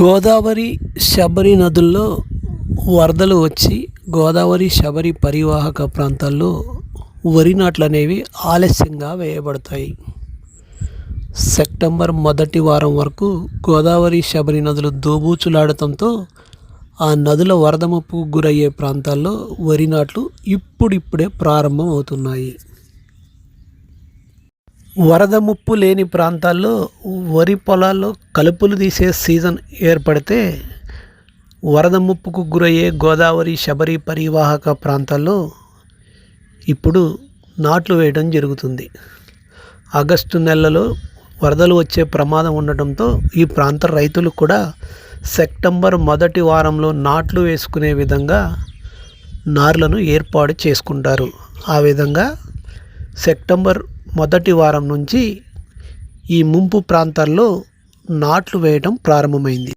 గోదావరి శబరి నదుల్లో వరదలు వచ్చి గోదావరి శబరి పరివాహక ప్రాంతాల్లో వరి నాట్లు అనేవి ఆలస్యంగా వేయబడతాయి. సెప్టెంబర్ మొదటి వారం వరకు గోదావరి శబరి నదులు దోబూచులాడటంతో ఆ నదుల వరద ముప్పుకు గురయ్యే ప్రాంతాల్లో వరి నాట్లు ఇప్పుడిప్పుడే ప్రారంభం అవుతున్నాయి వరద ముప్పు లేని ప్రాంతాల్లో వరి పొలాల్లో కలుపులు తీసే సీజన్ ఏర్పడితే వరద ముప్పుకు గురయ్యే గోదావరి శబరి పరివాహక ప్రాంతాల్లో ఇప్పుడు నాట్లు వేయడం జరుగుతుంది. ఆగస్టు నెలలో వరదలు వచ్చే ప్రమాదం ఉండటంతో ఈ ప్రాంత రైతులు కూడా సెప్టెంబర్ మొదటి వారంలో నాట్లు వేసుకునే విధంగా నార్లను ఏర్పాటు చేసుకుంటారు. ఆ విధంగా సెప్టెంబర్ మొదటి వారం నుంచి ఈ ముంపు ప్రాంతాల్లో నాట్లు వేయడం ప్రారంభమైంది.